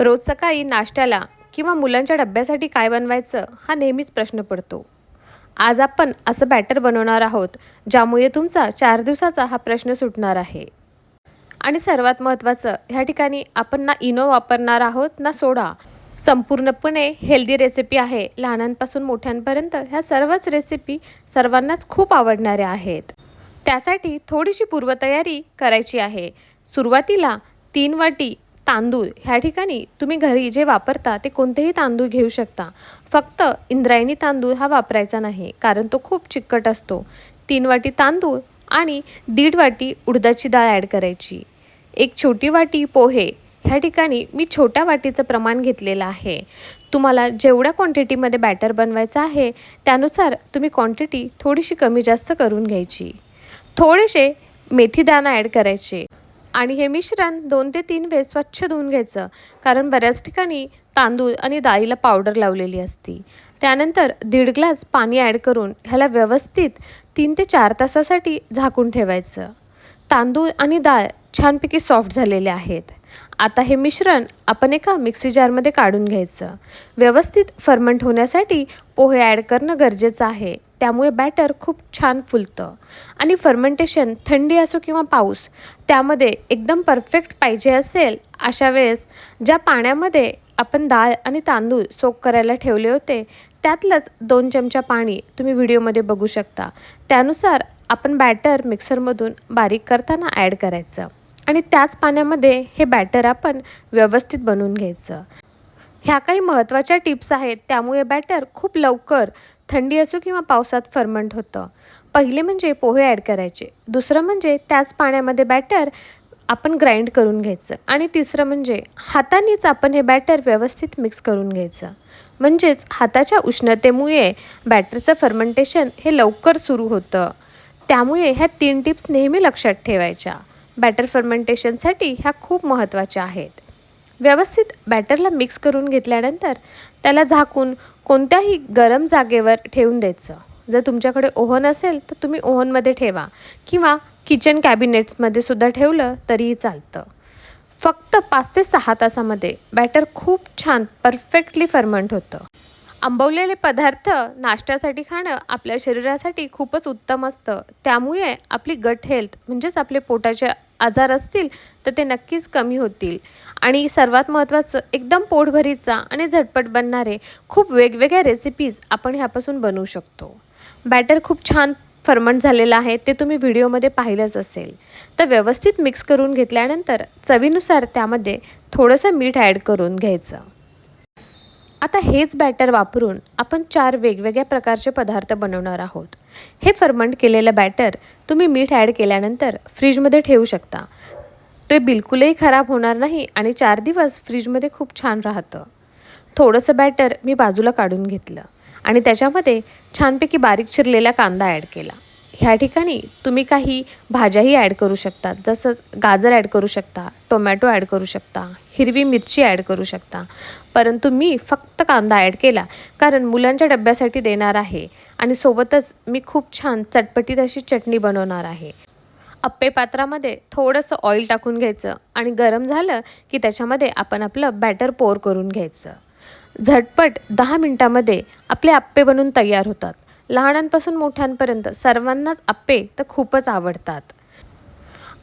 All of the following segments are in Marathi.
रोज सकाळी नाश्त्याला किंवा मुलांच्या डब्यासाठी काय बनवायचं हा नेहमीच प्रश्न पडतो. आज आपण असं बॅटर बनवणार आहोत ज्यामुळे तुमचा चार दिवसाचा हा प्रश्न सुटणार आहे. आणि सर्वात महत्त्वाचं ह्या ठिकाणी आपण ना इनो वापरणार आहोत ना सोडा. संपूर्णपणे हेल्दी रेसिपी आहे. लहानांपासून मोठ्यांपर्यंत ह्या सर्वच रेसिपी सर्वांनाच खूप आवडणाऱ्या आहेत. त्यासाठी थोडीशी पूर्वतयारी करायची आहे. सुरुवातीला तीन वाटी तांदूळ ह्या ठिकाणी तुम्ही घरी जे वापरता ते कोणतेही तांदूळ घेऊ शकता. फक्त इंद्रायणी तांदूळ हा वापरायचा नाही कारण तो खूप चिकट असतो. तीन वाटी तांदूळ आणि दीड वाटी उडदाची डाळ ॲड करायची. एक छोटी वाटी पोहे ह्या ठिकाणी मी छोट्या वाटीचं प्रमाण घेतलेलं आहे. तुम्हाला जेवढ्या क्वांटिटीमध्ये बॅटर बनवायचं आहे त्यानुसार तुम्ही क्वांटिटी थोडीशी कमी जास्त करून घ्यायची. थोडेसे मेथीदाणा ॲड करायचे. आणि हे मिश्रण दोन ते तीन वेळेस स्वच्छ धुवून घ्यायचं. कारण बऱ्याच ठिकाणी तांदूळ आणि डाळीला पावडर लावलेली असती. त्यानंतर दीड ग्लास पाणी ॲड करून ह्याला व्यवस्थित तीन ते चार तासासाठी झाकून ठेवायचं. तांदूळ आणि डाळ छानपैकी सॉफ्ट झालेले आहेत. आता हे मिश्रण आपण एका मिक्सी जारमध्ये काढून घ्यायचं. व्यवस्थित फर्मंट होण्यासाठी पोहे ॲड करणं गरजेचं आहे. त्यामुळे बॅटर खूप छान फुलतं. आणि फर्मेंटेशन थंडी असो किंवा पाऊस त्यामध्ये एकदम परफेक्ट पाहिजे असेल अशा वेळेस ज्या पाण्यामध्ये आपण डाळ आणि तांदूळ सोक करायला ठेवले होते त्यातलंच दोन चमचा पाणी तुम्ही व्हिडिओमध्ये बघू शकता. त्यानुसार आपण बॅटर मिक्सरमधून बारीक करताना ॲड करायचं. आणि त्याच पाण्यामध्ये हे बॅटर आपण व्यवस्थित बनवून घ्यायचं. ह्या काही महत्त्वाच्या टिप्स आहेत त्यामुळे बॅटर खूप लवकर थंडी असो किंवा पावसात फर्मंट होतं. पहिले म्हणजे पोहे ॲड करायचे. दुसरं म्हणजे त्याच पाण्यामध्ये बॅटर आपण ग्राइंड करून घ्यायचं. आणि तिसरं म्हणजे हातानेच आपण हे बॅटर व्यवस्थित मिक्स करून घ्यायचं. म्हणजेच हाताच्या उष्णतेमुळे बॅटरचं फर्मेंटेशन हे लवकर सुरू होतं. त्यामुळे ह्या तीन टिप्स नेहमी लक्षात ठेवायच्या. बॅटर फर्मेंटेशनसाठी ह्या खूप महत्त्वाच्या आहेत. व्यवस्थित बॅटरला मिक्स करून घेतल्यानंतर त्याला झाकून कोणत्याही गरम जागेवर ठेवून द्यायचं. जर तुमच्याकडे ओव्हन असेल तर तुम्ही ओव्हनमध्ये ठेवा किंवा किचन कॅबिनेट्समध्ये सुद्धा ठेवलं तरीही चालतं. फक्त पाच ते सहा तासामध्ये बॅटर खूप छान परफेक्टली फर्मंट होतं. आंबवलेले पदार्थ नाश्त्यासाठी खाणं आपल्या शरीरासाठी खूपच उत्तम असतं. त्यामुळे आपली गट हेल्थ म्हणजेच आपले पोटाच्या आजार असतील तर ते नक्कीच कमी होतील. आणि सर्वात महत्त्वाचं एकदम पोटभरीचा आणि झटपट बनणारे खूप वेगवेगळ्या रेसिपीज आपण ह्यापासून बनवू शकतो. बॅटर खूप छान फर्मंट झालेलं आहे ते तुम्ही व्हिडिओमध्ये पाहिलंच असेल. तर व्यवस्थित मिक्स करून घेतल्यानंतर चवीनुसार त्यामध्ये थोडंसं मीठ ॲड करून घ्यायचं. आता हेच बॅटर वापरून आपण चार वेगवेगळ्या प्रकारचे पदार्थ बनवणार आहोत. हे फर्मंट केलेलं बॅटर तुम्ही मीठ ॲड केल्यानंतर फ्रीजमध्ये ठेवू शकता. ते बिलकुलही खराब होणार नाही आणि चार दिवस फ्रीजमध्ये खूप छान राहतं. थोडंसं बॅटर मी बाजूला काढून घेतलं आणि त्याच्यामध्ये छानपैकी बारीक चिरलेला कांदा ॲड केला. ह्या ठिकाणी तुम्ही काही भाज्याही ॲड करू शकता. जसंच गाजर ॲड करू शकता टोमॅटो ॲड करू शकता हिरवी मिरची ॲड करू शकता. परंतु मी फक्त कांदा ॲड केला कारण मुलांच्या डब्यासाठी देणार आहे आणि सोबतच मी खूप छान चटपटीत अशी चटणी बनवणार आहे. अप्पे पात्रामध्ये थोडंसं ऑइल टाकून घ्यायचं आणि गरम झालं की त्याच्यामध्ये आपण आपलं बॅटर पोर करून घ्यायचं. झटपट दहा मिनटामध्ये आपले आप्पे बनून तयार होतात. लहानांपासून मोठ्यांपर्यंत सर्वांनाच आप्पे तर खूपच आवडतात.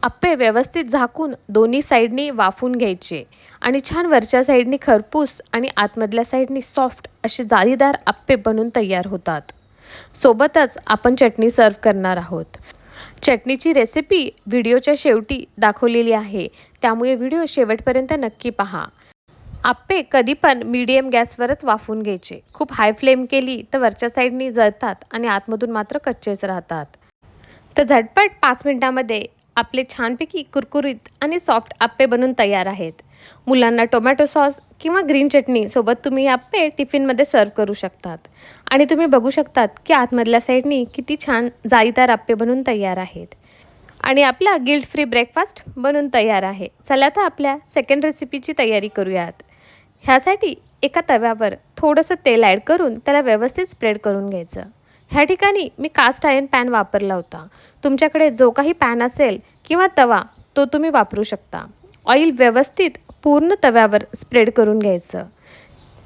आप्पे व्यवस्थित झाकून दोन्ही साईडनी वाफून घ्यायचे आणि छान वरच्या साईडनी खरपूस आणि आतमधल्या साईडनी सॉफ्ट असे जाळीदार आप्पे बनून तयार होतात. सोबतच आपण चटणी सर्व करणार आहोत. चटणीची रेसिपी व्हिडिओच्या शेवटी दाखवलेली आहे. त्यामुळे व्हिडिओ शेवटपर्यंत नक्की पहा. आप्पे कधी पण मीडियम गॅसवरच वाफवून घ्यायचे. खूप हाय फ्लेम केली तर वरच्या साईडनी जळतात आणि आतमधून मात्र कच्चेच राहतात. तर झटपट पाच मिनटामध्ये आपले छानपैकी कुरकुरीत आणि सॉफ्ट आप्पे बनून तयार आहेत. मुलांना टोमॅटो सॉस किंवा ग्रीन चटणी सोबत तुम्ही आप्पे टिफिनमध्ये सर्व करू शकतात. आणि तुम्ही बघू शकतात की आतमधल्या साईडनी किती छान जाळीदार आप्पे बनून तयार आहेत. आणि आपला गिल्ट फ्री ब्रेकफास्ट बनून तयार आहे. चला तर आपल्या सेकंड रेसिपीची तयारी करूयात. ह्यासाठी एका तव्यावर थोडंसं तेल ॲड करून त्याला व्यवस्थित स्प्रेड करून घ्यायचं. ह्या ठिकाणी मी कास्ट आयन पॅन वापरला होता. तुमच्याकडे जो काही पॅन असेल किंवा तवा तो तुम्ही वापरू शकता. ऑइल व्यवस्थित पूर्ण तव्यावर स्प्रेड करून घ्यायचं.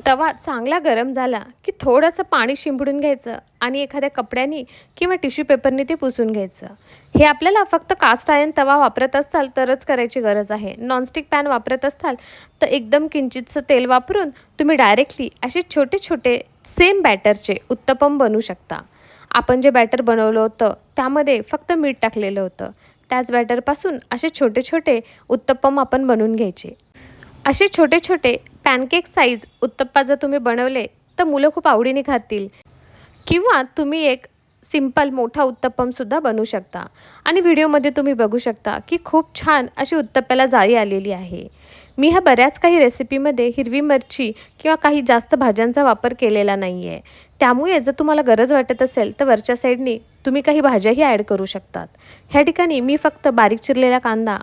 तवा चांगला गरम झाला की थोडंसं पाणी शिंपडून घ्यायचं आणि एखाद्या कपड्यानी किंवा टिश्यू पेपरने ते पुसून घ्यायचं. हे आपल्याला फक्त कास्ट आयन तवा वापरत असाल तरच करायची गरज आहे. नॉनस्टिक पॅन वापरत असाल तर एकदम किंचितचं तेल वापरून तुम्ही डायरेक्टली असे छोटे छोटे सेम बॅटरचे उत्तपम बनवू शकता. आपण जे बॅटर बनवलं होतं त्यामध्ये फक्त मीठ टाकलेलं होतं. त्याच बॅटरपासून असे छोटे छोटे उत्तप्पम आपण बनवून घ्यायचे. असे छोटे छोटे पॅनकेक साईज उत्तप्पा जर तुम्ही बनवले तर मुलं खूप आवडीने खातील. किंवा तुम्ही एक सिंपल मोठा उत्तप्पमसुद्धा बनवू शकता. आणि व्हिडिओमध्ये तुम्ही बघू शकता की खूप छान अशी उत्तप्प्याला जाळी आलेली आहे. मी ह्या बऱ्याच काही रेसिपीमध्ये हिरवी मिरची किंवा काही जास्त भाज्यांचा वापर केलेला नाही आहे त्यामुळे जर तुम्हाला गरज वाटत असेल तर वरच्या साईडने तुम्ही काही भाज्याही ॲड करू शकतात. ह्या ठिकाणी मी फक्त बारीक चिरलेला कांदा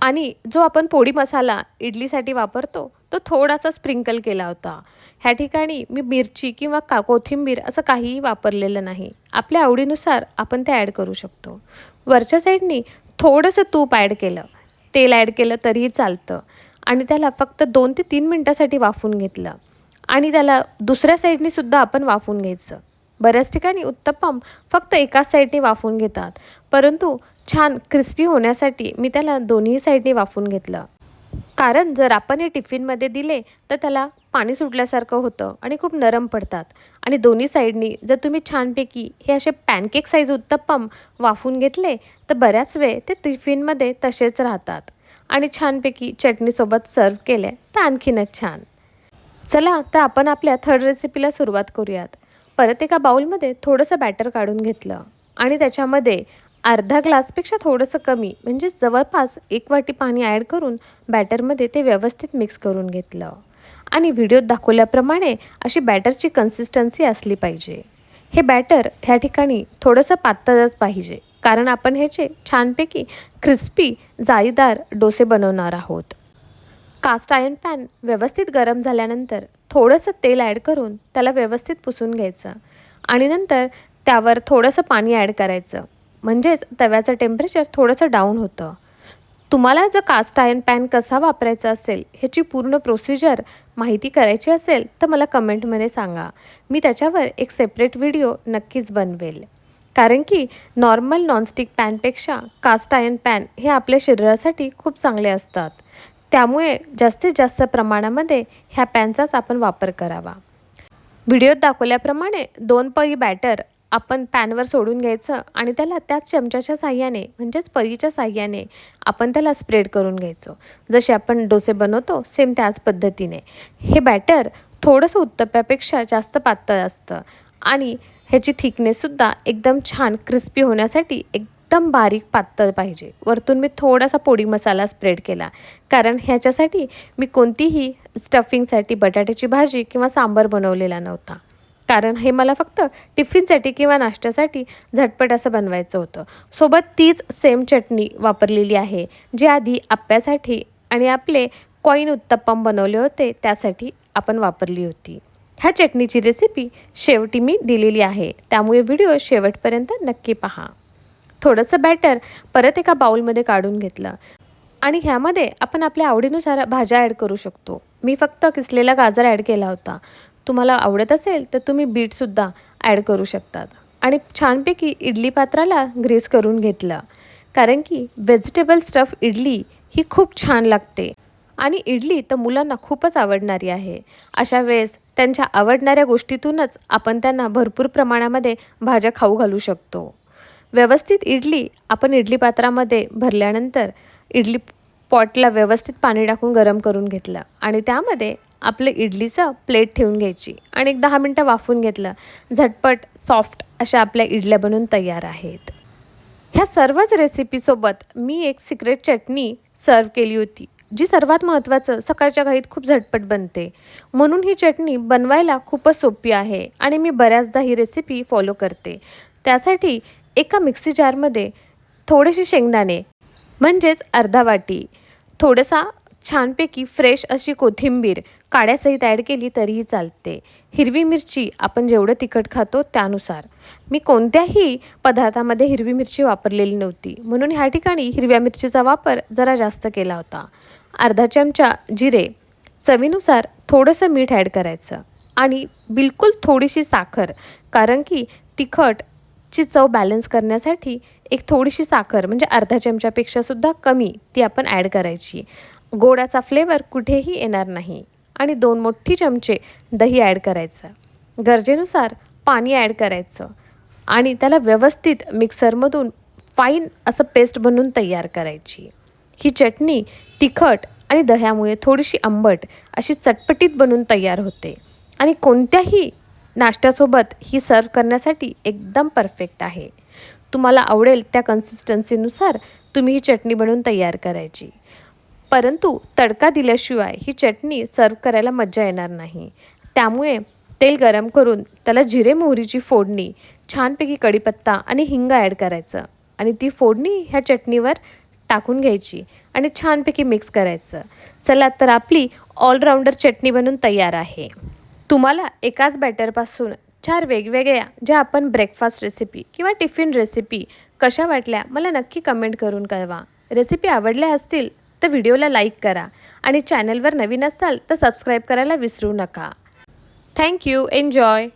आणि जो आपण पोळी मसाला इडलीसाठी वापरतो तो थोडासा स्प्रिंकल केला होता. ह्या ठिकाणी मी मिरची किंवा का कोथिंबीर असं काहीही वापरलेलं नाही. आपल्या आवडीनुसार आपण ते ॲड करू शकतो. वरच्या साईडनी थोडंसं तूप ॲड केलं. तेल ॲड केलं तरीही चालतं. आणि त्याला फक्त दोन ते तीन मिनटासाठी वाफून घेतलं. आणि त्याला दुसऱ्या साईडनीसुद्धा आपण वाफून घ्यायचं. बऱ्याच ठिकाणी उत्तप्पम फक्त एकाच साईडने वाफून घेतात. परंतु छान क्रिस्पी होण्यासाठी मी त्याला दोन्ही साईडने वाफून घेतलं. कारण जर आपण हे टिफिनमध्ये दिले तर त्याला पाणी सुटल्यासारखं होतं आणि खूप नरम पडतात. आणि दोन्ही साईडनी जर तुम्ही छानपैकी हे असे पॅनकेक साईज उत्तप्पम वाफून घेतले तर बऱ्याच वेळ ते टिफिनमध्ये तसेच राहतात. आणि छानपैकी चटणीसोबत सर्व केले तर आणखीनच छान. चला तर आपण आपल्या थर्ड रेसिपीला सुरुवात करूयात. परत एका बाउलमध्ये थोडंसं बॅटर काढून घेतलं. आणि त्याच्यामध्ये अर्धा ग्लासपेक्षा थोडंसं कमी म्हणजे जवळपास एक वाटी पाणी ॲड करून बॅटरमध्ये ते व्यवस्थित मिक्स करून घेतलं. आणि व्हिडिओत दाखवल्याप्रमाणे अशी बॅटरची कन्सिस्टन्सी असली पाहिजे. हे बॅटर ह्या ठिकाणी थोडंसं पातळच पाहिजे कारण आपण ह्याचे छानपैकी क्रिस्पी जाळीदार डोसे बनवणार आहोत. कास्ट आयर्न पॅन व्यवस्थित गरम झाल्यानंतर थोडंसं तेल ॲड करून त्याला व्यवस्थित पुसून घ्यायचं. आणि नंतर त्यावर थोडंसं पाणी ॲड करायचं. म्हणजेच तव्याचं टेम्परेचर थोडंसं डाऊन होतं. तुम्हाला जर कास्ट आयर्न पॅन कसा वापरायचा असेल ह्याची पूर्ण प्रोसिजर माहिती करायची असेल तर मला कमेंटमध्ये सांगा. मी त्याच्यावर एक सेपरेट व्हिडिओ नक्कीच बनवेल. कारण की नॉर्मल नॉनस्टिक पॅनपेक्षा कास्ट आयर्न पॅन हे आपल्या शरीरासाठी खूप चांगले असतात. त्यामुळे जास्तीत जास्त प्रमाणामध्ये ह्या पॅनचाच आपण वापर करावा. व्हिडिओत दाखवल्याप्रमाणे दोन पळी बॅटर आपण पॅनवर सोडून घ्यायचं आणि त्याला त्याच चमच्याच्या साह्याने म्हणजेच पळीच्या साह्याने आपण त्याला स्प्रेड करून घ्यायचो. जसे आपण डोसे बनवतो सेम त्याच पद्धतीने. हे बॅटर थोडंसं उत्तप्यापेक्षा जास्त पातळ असतं आणि ह्याची थिकनेससुद्धा एकदम छान क्रिस्पी होण्यासाठी एक एकदम बारीक पातळ पाहिजे. वरतून मी थोडासा पोडी मसाला स्प्रेड केला. कारण ह्याच्यासाठी मी कोणतीही स्टफिंगसाठी बटाट्याची भाजी किंवा सांबार बनवलेला नव्हता. कारण हे मला फक्त टिफिनसाठी किंवा नाश्त्यासाठी झटपट असं बनवायचं होतं. सोबत तीच सेम चटणी वापरलेली आहे जी आधी आप्प्यासाठी आणि आपले कॉईन उत्तप्पम बनवले होते त्यासाठी आपण वापरली होती. ह्या चटणीची रेसिपी शेवटी मी दिलेली आहे. त्यामुळे व्हिडिओ शेवटपर्यंत नक्की पहा. थोडंसं बॅटर परत एका बाउलमध्ये काढून घेतलं. आणि ह्यामध्ये आपण आपल्या आवडीनुसार भाज्या ॲड करू शकतो. मी फक्त किसलेला गाजर ॲड केला होता. तुम्हाला आवडत असेल तर तुम्ही बीटसुद्धा ॲड करू शकतात. आणि छानपैकी इडली पात्राला ग्रेस करून घेतलं. कारण की व्हेजिटेबल स्टफ इडली ही खूप छान लागते. आणि इडली तर मुलांना खूपच आवडणारी आहे. अशा वेळेस त्यांच्या आवडणाऱ्या गोष्टीतूनच आपण त्यांना भरपूर प्रमाणामध्ये भाज्या खाऊ घालू शकतो. व्यवस्थित इडली आपण इडली पात्रामध्ये भरल्यानंतर इडली पॉटला व्यवस्थित पाणी टाकून गरम करून घेतलं आणि त्यामध्ये आपलं इडलीचं प्लेट ठेवून घ्यायची आणि एक दहा मिनटं वाफून घेतलं. झटपट सॉफ्ट अशा आपल्या इडल्या बनून तयार आहेत. ह्या सर्वच रेसिपीसोबत मी एक सिक्रेट चटणी सर्व केली होती जी सर्वात महत्त्वाचं सकाळच्या घाईत खूप झटपट बनते. म्हणून ही चटणी बनवायला खूपच सोपी आहे आणि मी बऱ्याचदा ही रेसिपी फॉलो करते. त्यासाठी एका मिक्सी जारमध्ये थोडेसे शेंगदाणे म्हणजेच अर्धा वाटी थोडंसा छानपैकी फ्रेश अशी कोथिंबीर काड्यासहित ॲड केली तरीही चालते. हिरवी मिरची आपण जेवढं तिखट खातो त्यानुसार. मी कोणत्याही पदार्थामध्ये हिरवी मिरची वापरलेली नव्हती. म्हणून ह्या ठिकाणी हिरव्या मिरचीचा वापर जरा जास्त केला होता. अर्धा चमचा जिरे चवीनुसार थोडंसं मीठ ॲड करायचं. आणि बिलकुल थोडीशी साखर कारण की तिखट ची चव बॅलन्स करण्यासाठी एक थोडीशी साखर म्हणजे अर्धा चमच्यापेक्षासुद्धा कमी ती आपण ॲड करायची. गोडाचा फ्लेवर कुठेही येणार नाही आणि दोन मोठी चमचे दही ॲड करायचं. गरजेनुसार पाणी ॲड करायचं आणि त्याला व्यवस्थित मिक्सरमधून फाईन असं पेस्ट बनवून तयार करायची. ही चटणी तिखट आणि दह्यामुळे थोडीशी आंबट अशी चटपटीत बनून तयार होते आणि कोणत्याही नाश्त्यासोबत ही सर्व करण्यासाठी एकदम परफेक्ट आहे. तुम्हाला आवडेल त्या कन्सिस्टन्सीनुसार तुम्ही ही चटणी बनवून तयार करायची. परंतु तडका दिल्याशिवाय ही चटणी सर्व करायला मज्जा येणार नाही. त्यामुळे तेल गरम करून त्याला जिरे मोहरीची फोडणी छानपैकी कढीपत्ता आणि हिंग ॲड करायचं आणि ती फोडणी ह्या चटणीवर टाकून घ्यायची आणि छानपैकी मिक्स करायचं. चला तर आपली ऑलराऊंडर चटणी बनून तयार आहे. तुम्हाला एकाच बॅटरपासून चार वेगवेगळ्या ज्या आपण ब्रेकफास्ट रेसिपी किंवा टिफिन रेसिपी कशा वाटल्या मला नक्की कमेंट करून कळवा. रेसिपी आवडल्या असतील तर व्हिडिओला लाईक करा आणि चॅनलवर नवीन असाल तर सबस्क्राईब करायला विसरू नका. Thank you enjoy